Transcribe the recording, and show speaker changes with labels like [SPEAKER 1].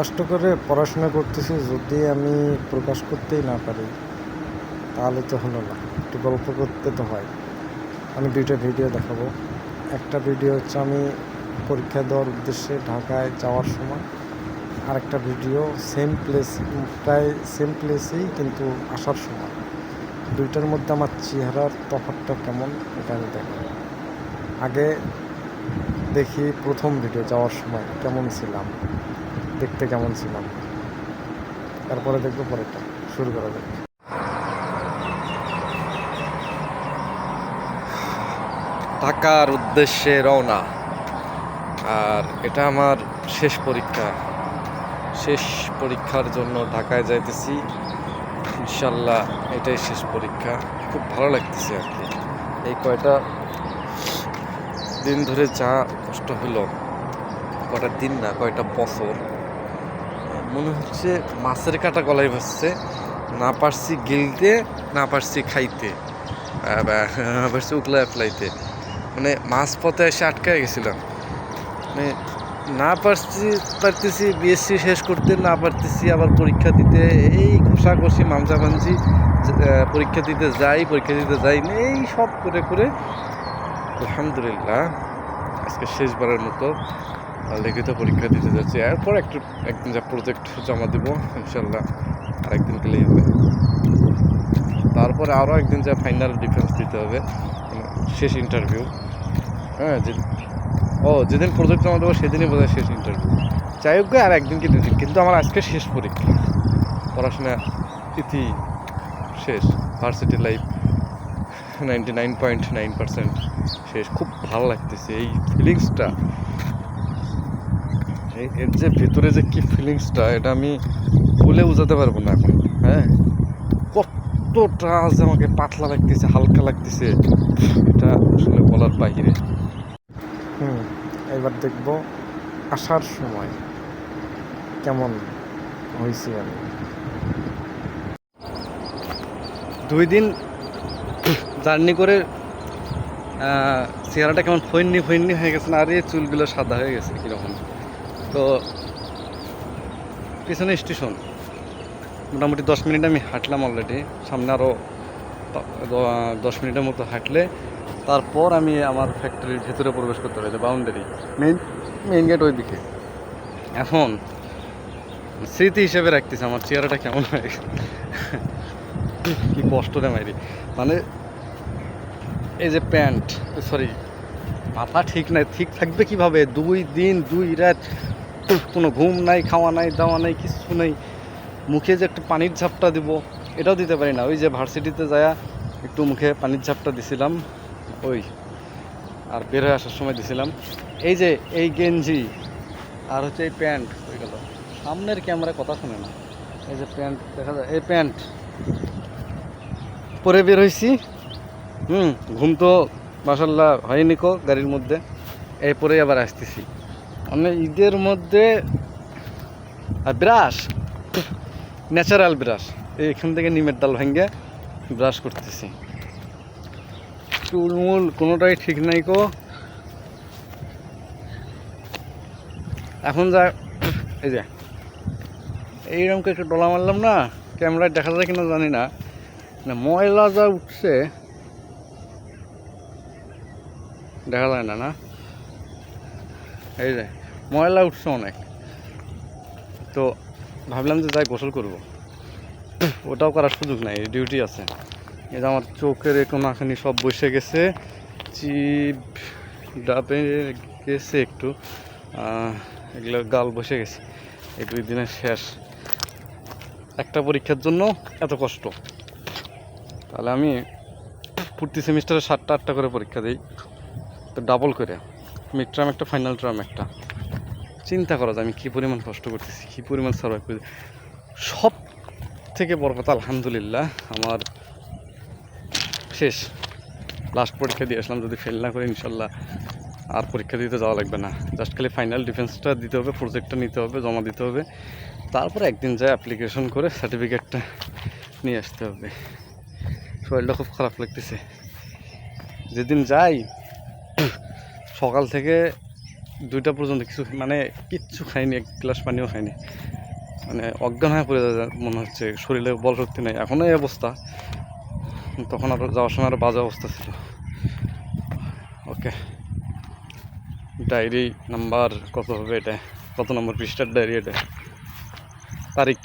[SPEAKER 1] কষ্ট করে পড়াশোনা করতেছি, যদি আমি প্রকাশ করতেই না পারি, তাহলে তো হলো না। একটু গল্প করতে তো হয়। আমি দুইটা ভিডিও দেখাবো। একটা ভিডিও হচ্ছে আমি পরীক্ষা দেওয়ার উদ্দেশ্যে ঢাকায় যাওয়ার সময়। আরেকটা ভিডিও সেম প্লেস প্রায় সেম প্লেসেই কিন্তু আসার সময়। দুইটার মধ্যে আমার চেহারার তফাৎটা কেমন, এটা আমি দেখাবো। আগে দেখি প্রথম ভিডিও যাওয়ার সময় কেমন ছিলাম। দেখতে কেমন ছিলাম। তারপরে দেখব পরেরটা, শুরু করা যাক।
[SPEAKER 2] ঢাকার উদ্দেশ্যে রওনা। আর এটা আমার শেষ পরীক্ষা। শেষ পরীক্ষার জন্য ঢাকায় যাইতেছি। ইনশাল্লাহ এটাই শেষ পরীক্ষা। খুব ভালো লাগতেছে আর কি। এই কয়টা দিন ধরে যা কষ্ট হলো, কয়টা দিন না, কয়টা বছর মনে হচ্ছে মাছের কাটা গলায় ভাসছে। না পারছি গিলতে, না পারছি খাইতে। পারছি উকলায় ফেলাইতে মানে মাছ পথে এসে আটকায় গেছিলাম। মানে না পারছি, পারতেছি বিএসসি শেষ করতে, না পারতেছি আবার পরীক্ষা দিতে। এই ঘষাঘষি মামজামাঞ্জি পরীক্ষা দিতে যাই, পরীক্ষা দিতে যাই এই সব করে করে, আলহামদুলিল্লাহ, আজকে শেষবারের মতো। লিখিত পরীক্ষা দিতে যাচ্ছি। এরপর একটু, একদিন যা প্রজেক্ট জমা দেবো, ইনশাল্লাহ আরেকদিন গেলেই হবে। তারপরে আরও একদিন যা ফাইনাল ডিফেন্স দিতে হবে মানে শেষ ইন্টারভিউ হ্যাঁ যে, ও, যেদিন প্রজেক্ট জমা দেবো সেদিনই বোধহয় শেষ ইন্টারভিউ যাই হোক আর একদিন কি দুদিন কিন্তু আমার আজকে শেষ পরীক্ষা। পড়াশোনা ইতি শেষ varsity life ninety nine point nine percent শেষ। খুব ভালো লাগতেছে, এই ফিলিংসটা এর যে ভিতরে যে কি ফিলিংসটা এটা আমি বলে বোঝাতে পারব না এখন হ্যাঁ? কতটা যে আমাকে পাতলা লাগতেছে, হালকা লাগতেছে, এটা আসলে বলার বাহিরে।
[SPEAKER 1] হুম, এবার দেখব আসার সময় কেমন হয়েছি আমি।
[SPEAKER 3] দুই দিন জার্নি করে চেহারাটা কেমন ফৈন্নি ফৈন্নি হয়ে গেছে না, আর এই চুলগুলো সাদা হয়ে গেছে, কীরকম? তো পিছনে স্টেশন। মোটামুটি দশ মিনিট আমি হাঁটলাম অলরেডি সামনে আরও দশ মিনিটের মতো হাঁটলে তারপর আমি আমার ফ্যাক্টরির ভেতরে প্রবেশ করতে হবে বাউন্ডারি মেইন মেইন গেট ওই দিকে এখন স্মৃতি হিসেবে রাখতেছে, আমার চেহারাটা কেমন হয়ে কি কষ্ট রে মাইরি। মানে এই যে প্যান্ট সরি মাথা ঠিক নাই, ঠিক থাকবে কীভাবে? দুই দিন, দুই রাত কোনো ঘুম নাই, খাওয়া নাই, দাওয়া নাই কিছু নেই। মুখে যে একটু পানির ঝাপটা দিব, এটাও দিতে পারি না। ওই যে ভার্সিটিতে যায়া একটু মুখে পানির ঝাপটা দিছিলাম, ওই, আর বের হয়ে আসার সময় দিছিলাম। এই যে এই গেঞ্জি, আর হচ্ছে এই প্যান্ট, হয়ে গেল। সামনের ক্যামেরা কথা শুনে না এই যে প্যান্ট, দেখা যায়, এই প্যান্ট। পরে বের হয়েছি হুম, ঘুম তো মাসাল্লাহ হয়নি কো গাড়ির মধ্যে। এরপরে আবার আসতেছি। মানে ঈদের মধ্যে ব্রাশ? Natural brush. এখান থেকে নিমের ডাল ভেঙে ব্রাশ করতেছি। চুলমুল কোনোটাই ঠিক নাই কো। এখন যা, এই যে, এইরকম একটু ডলা মারলাম না, ক্যামেরায় দেখা যায় কিনা জানি না, ময়লা যা উঠছে, দেখা যায় না না? এই যে ময়লা উঠছে অনেক। তো ভাবলাম যে যাই গোসল করব। ওটাও করার সুযোগ নাই, ডিউটি আছে। এই যে আমার চোখের কোনাখানি সব বসে গেছে, চিপ ডাবে গেছে একটু এগুলো গাল বসে গেছে। এই দুই দিনের শেষ। একটা পরীক্ষার জন্য এত কষ্ট। তাহলে আমি প্রতি সেমিস্টারে সাতটা আটটা করে পরীক্ষা দিই। তো ডাবল করে। মিড ট্রাম একটা ফাইনাল ট্রাম একটা। চিন্তা করা যায় আমি কী পরিমাণ কষ্ট করতেছি, কী পরিমাণ সার্ভাইভ করছি সব থেকে বড় কথা, আলহামদুলিল্লাহ, আমার শেষ। লাস্ট পরীক্ষা দিয়ে আসলাম, যদি ফেল না করে, ইনশাল্লাহ আর পরীক্ষা দিতে যাওয়া লাগবে না। জাস্ট খালি ফাইনাল ডিফেন্সটা দিতে হবে প্রজেক্টটা নিতে হবে, জমা দিতে হবে। তারপরে একদিন যায় অ্যাপ্লিকেশন করে সার্টিফিকেটটা নিয়ে আসতে হবে। শরীরটা খুব খারাপ লাগতেছে। যেদিন যাই, সকাল থেকে দুইটা পর্যন্ত কিছু মানে কিচ্ছু খাইনি, এক গ্লাস পানিও খাইনি। মানে অজ্ঞান হয়ে পড়ে যায়, মনে হচ্ছে শরীরে বল শক্তি নেই। এখনও এই অবস্থা। তখন আরও যাওয়ার সময় আরও বাজে অবস্থা ছিল। ওকে। ডায়েরি নাম্বার কত হবে এটা? কত নম্বর পৃষ্ঠার ডায়েরি এটা? তারিখ।